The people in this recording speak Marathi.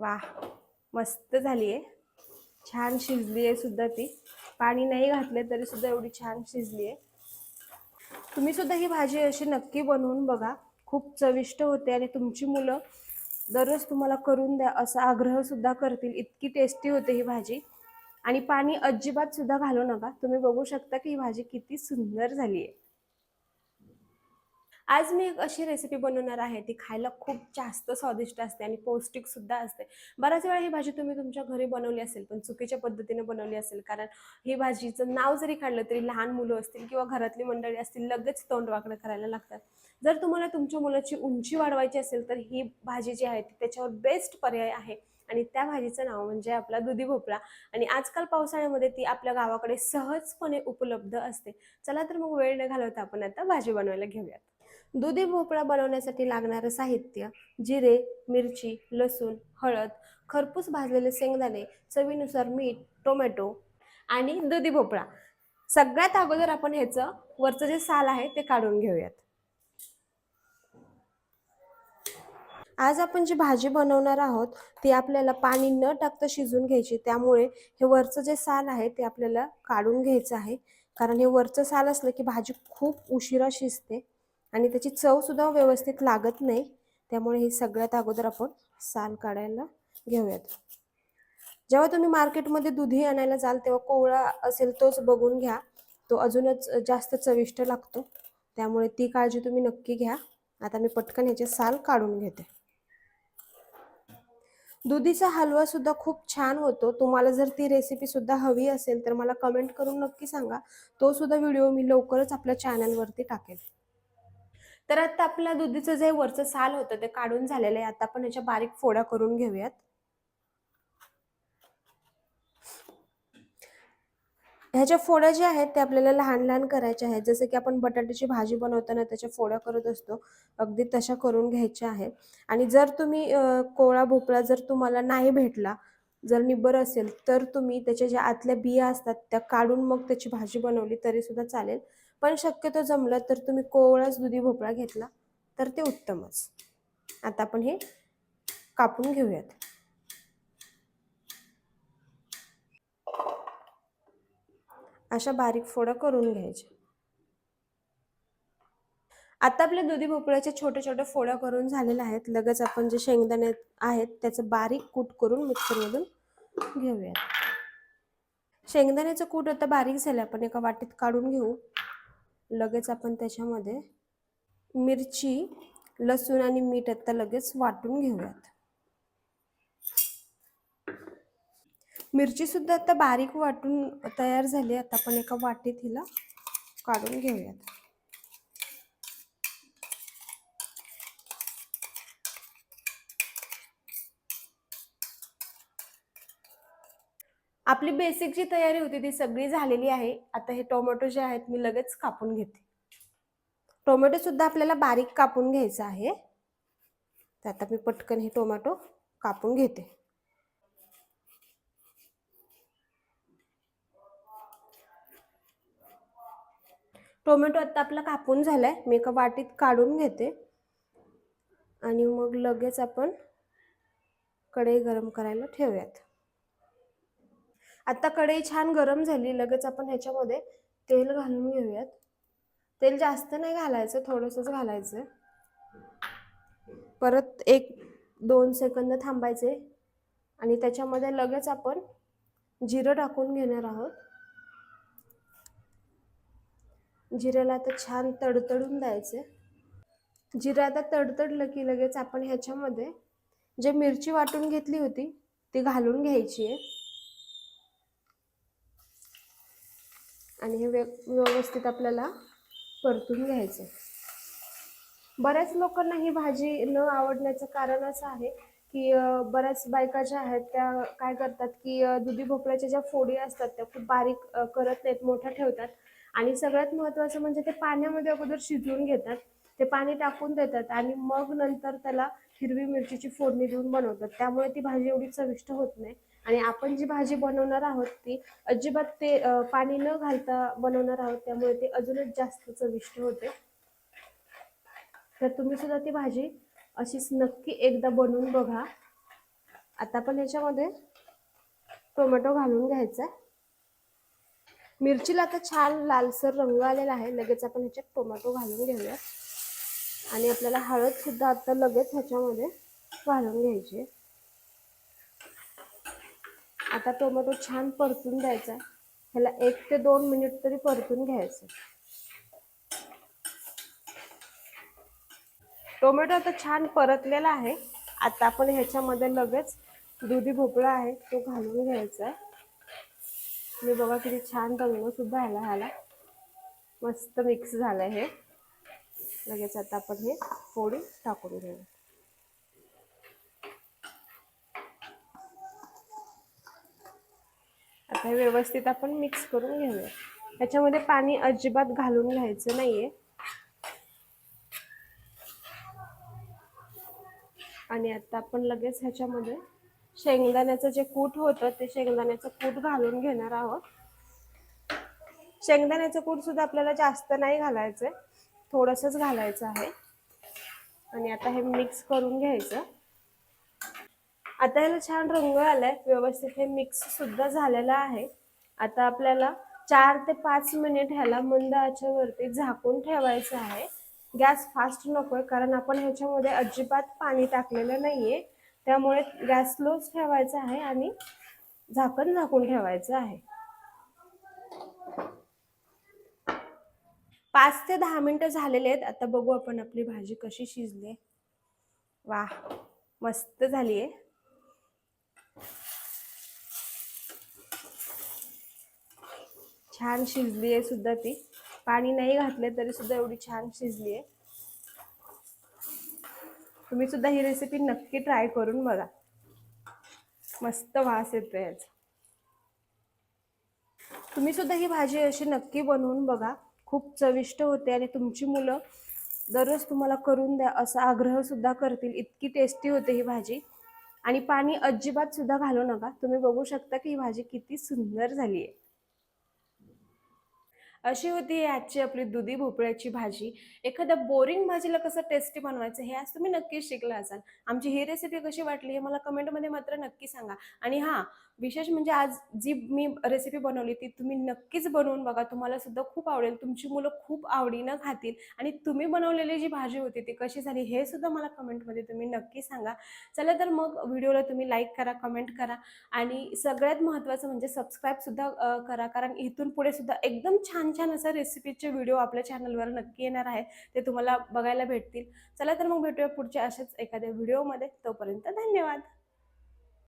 वा मस्त झाली आहे छान शिजली आहे सुद्धा ती. पाणी नाही घातले तरी सुद्धा एवढी छान शिजली आहे तुम्ही सुद्धा ही भाजी अशी नक्की बनवून बघा. खूप चविष्ट होते आणि तुमची मुलं दररोज तुम्हाला करून द्या असा आग्रह सुद्धा करतील. इतकी टेस्टी होते ही भाजी. आणि पाणी अजिबात सुद्धा घालू नका. तुम्ही बघू शकता की ही भाजी किती सुंदर झाली आहे आज मी एक अशी रेसिपी बनवणार आहे ती खायला खूप जास्त स्वादिष्ट असते आणि पौष्टिक सुद्धा असते. बऱ्याच वेळा ही भाजी तुम्ही तुमच्या घरी बनवली असेल पण चुकीच्या पद्धतीने बनवली असेल कारण ही भाजीचं नाव जरी काढलं तरी लहान मुलं असतील किंवा घरातली मंडळी असतील लगेच तोंड वाकडं करायला लागतात. जर तुम्हाला तुमच्या मुलाची उंची वाढवायची असेल तर ही भाजी जी आहे ती त्याच्यावर बेस्ट पर्याय आहे. आणि त्या भाजीचं नाव म्हणजे आपला दुधी भोपळा. आणि आजकाल पावसाळ्यामध्ये ती आपल्या गावाकडे सहजपणे उपलब्ध असते. चला तर मग वेळ न घालवता आपण आता भाजी बनवायला घेऊयात. दुधी भोपळा बनवण्यासाठी लागणारं साहित्य जिरे मिरची लसूण हळद खरपूस भाजलेले शेंगदाणे चवीनुसार मीठ टोमॅटो आणि दुधी भोपळा. सगळ्यात अगोदर आपण ह्याचं वरचं जे साल आहे ते काढून घेऊयात. आज आपण जी भाजी बनवणार आहोत ती आपल्याला पाणी न टाकता शिजून घ्यायची त्यामुळे हे वरचं जे साल आहे ते आपल्याला काढून घ्यायचं आहे. कारण हे वरचं साल असलं की भाजी खूप उशिरा शिजते. आणि त्याची चवसुद्धा व्यवस्थित लागत नाही. त्यामुळे हे सगळ्यात अगोदर आपण साल काढायला घेऊयात. जेव्हा तुम्ही मार्केटमध्ये दुधी आणायला जाल तेव्हा कोवळा असेल तोच बघून घ्या. तो अजूनच जास्त चविष्ट लागतो. त्यामुळे ती काळजी तुम्ही नक्की घ्या. आता मी पटकन ह्याचे साल काढून घेते. दुधीचा हलवा सुद्धा खूप छान होतो. तुम्हाला जर ती रेसिपी सुद्धा हवी असेल तर मला कमेंट करून नक्की सांगा. तो सुद्धा व्हिडिओ मी लवकरच आपल्या चॅनलवरती टाकेल. तर आता आपल्या दुधीचं जे वरचं साल होतं ते काढून झालेलं आहे. आता आपण ह्याच्या बारीक फोडा करून घेऊयात. ह्याच्या फोड्या ज्या आहेत ते आपल्याला लहान लहान करायच्या आहेत. जसं की आपण बटाट्याची भाजी बनवताना त्याच्या फोड्या करत असतो. अगदी तशा करून घ्यायच्या आहेत. आणि जर तुम्ही कोळा भोपळा जर तुम्हाला नाही भेटला जर निब्बर असेल तर तुम्ही त्याच्या ज्या आतल्या बिया असतात त्या काढून मग त्याची भाजी बनवली तरी सुद्धा चालेल. पण शक्यतो जमलं तर तुम्ही कोवळाच दुधी भोपळा घेतला तर ते उत्तमच. आता आपण हे कापून घेऊयात. अशा बारीक फोडा करून घ्यायच्या आता आपल्या दुधी भोपळ्याच्या छोट्या छोट्या फोड्या करून झालेल्या आहेत. लगेच आपण जे शेंगदाणे आहेत त्याचं बारीक कूट करून मिक्सरमधून घेऊयात. शेंगदाण्याचं कूट आता बारीक झालं आपण एका वाटीत काढून घेऊ. लगेच आपण त्याच्यामध्ये मिरची लसूण आणि मीठ आत्ता लगेच वाटून घेऊयात. मिरची सुद्धा आता बारीक वाटून तयार झाली आता आपण एका वाटीत हिला काढून घेऊयात. आपली बेसिक जी तयारी होती ती सगळी झालेली आहे. आता हे टोमॅटो जे आहेत मी लगेच कापून घेते. टोमॅटो सुद्धा आपल्याला बारीक कापून घ्यायचं आहे. तर आता मी पटकन हे टोमॅटो कापून घेते. टोमॅटो आता आपला कापून झालाय. मी एका वाटीत काढून घेते. आणि मग लगेच आपण कढई गरम करायला ठेवूयात. आता कढई छान गरम झाली लगेच आपण ह्याच्यामध्ये तेल घालून घेऊयात. तेल जास्त नाही घालायचं थोडंसंच घालायचं. परत एक दोन सेकंद थांबायचे आणि त्याच्यामध्ये लगेच आपण जिरं टाकून घेणार आहोत. जिऱ्याला आता छान तडतडून द्यायचे. जिरं आता तडतडलं की लगेच आपण ह्याच्यामध्ये जे मिरची वाटून घेतली होती ती घालून घ्यायची आहे. आणि हे व्यवस्थित आपल्याला परतून घ्यायचं. बऱ्याच लोकांना ही भाजी न आवडण्याचं कारण असं आहे की बऱ्याच बायका ज्या आहेत त्या काय करतात की दुधी भोपळ्याच्या ज्या फोडी असतात त्या खूप बारीक करत नाहीत मोठ्या ठेवतात. आणि सगळ्यात महत्त्वाचं म्हणजे ते पाण्यामध्ये अगोदर शिजवून घेतात. ते पाणी टाकून देतात आणि मग नंतर त्याला हिरवी मिरचीची फोडणी देऊन बनवतात. त्यामुळे ती भाजी एवढी चविष्ट होत नाही. आणि आपण जी भाजी बनवणार आहोत ती अजिबात ते पाणी न घालता बनवणार आहोत त्यामुळे ते अजूनच जास्त चविष्ट होते. तर तुम्ही सुद्धा ती भाजी अशीच नक्की एकदा बनवून बघा. आता आपण ह्याच्यामध्ये टोमॅटो घालून घ्यायचा. मिरचीला आता छान लालसर रंग आलेला आहे. लगेच आपण ह्याच्यात टोमॅटो घालून घेऊया आणि आपल्याला हळद सुद्धा आता लगेच ह्याच्यामध्ये घालून घ्यायची आता टोमॅटो छान परतून द्यायचा ह्याला एक ते दोन मिनिट तरी परतून घ्यायचं टोमॅटो आता छान परतलेला आहे. आता आपण ह्याच्यामध्ये लगेच दुधी भोपळा आहे तो घालून घ्यायचा आहे. मी बघा किती छान रंग सुद्धा ह्याला ह्याला. मस्त मिक्स झालं हे. लगेच आता आपण हे फोडी टाकून घेऊ. आता हे व्यवस्थित आपण मिक्स करून घेऊया. ह्याच्यामध्ये पाणी अजिबात घालून घ्यायचं नाहीये. आणि आता आपण लगेच ह्याच्यामध्ये शेंगदाण्याचं जे कूट होतं ते शेंगदाण्याचं कूट घालून घेणार आहोत. शेंगदाण्याचं कूट सुद्धा आपल्याला जास्त नाही घालायचंय. थोडंसंच घालायचं आहे. आणि आता हे मिक्स करून घ्यायचं. आता याला छान रंग आलाय. व्यवस्थित हे मिक्स सुद्धा झालेलं आहे. आता आपल्याला चार ते पाच मिनिट ह्याला मंद आचेवरती झाकून ठेवायचं आहे. गॅस फास्ट नकोय कारण आपण ह्याच्यामध्ये अजिबात पाणी टाकलेलं नाहीये. त्यामुळे गॅस स्लोच ठेवायचा आहे आणि झाकण झाकून ठेवायचं आहे. पाच ते दहा मिनिटं झालेले आहेत. आता बघू आपण आपली भाजी कशी शिजली. वा मस्त झाली आहे. छान शिजली आहे सुद्धा ती. पाणी नाही घातले तरी सुद्धा एवढी छान शिजली आहे. तुम्ही सुद्धा ही रेसिपी नक्की ट्राय करून बघा. मस्त वास येतो याचा. तुम्ही सुद्धा ही भाजी अशी नक्की बनवून बघा. खूप चविष्ट होते आणि तुमची मुलं दररोज तुम्हाला करून द्या असा आग्रह सुद्धा करतील. इतकी टेस्टी होते ही भाजी. आणि पाणी अजिबात सुद्धा घालू नका. तुम्ही बघू शकता की ही भाजी किती सुंदर झाली आहे अशी होती आजची आपली दुधी भोपळ्याची भाजी. एखाद्या बोरिंग भाजीला कसं टेस्टी बनवायचं हे आज तुम्ही नक्कीच शिकला असाल. आमची ही रेसिपी कशी वाटली हे मला कमेंटमध्ये मात्र नक्की सांगा. आणि हां विशेष म्हणजे आज जी मी रेसिपी बनवली ती तुम्ही नक्कीच बनवून बघा. तुम्हाला सुद्धा खूप आवडेल. तुमची मुलं खूप आवडीनं खातील. आणि तुम्ही बनवलेली जी भाजी होती ती कशी झाली हे सुद्धा मला कमेंटमध्ये तुम्ही नक्की सांगा. चला तर मग व्हिडिओला तुम्ही लाईक करा कमेंट करा. आणि सगळ्यात महत्त्वाचं म्हणजे सबस्क्राईबसुद्धा करा. कारण इथून पुढे सुद्धा एकदम छान छान छान असं रेसिपीचे व्हिडिओ आपल्या चॅनलवर नक्की येणार आहे ते तुम्हाला बघायला भेटतील. चला तर मग भेटूया पुढच्या अशाच एखाद्या व्हिडिओमध्ये तोपर्यंत धन्यवाद.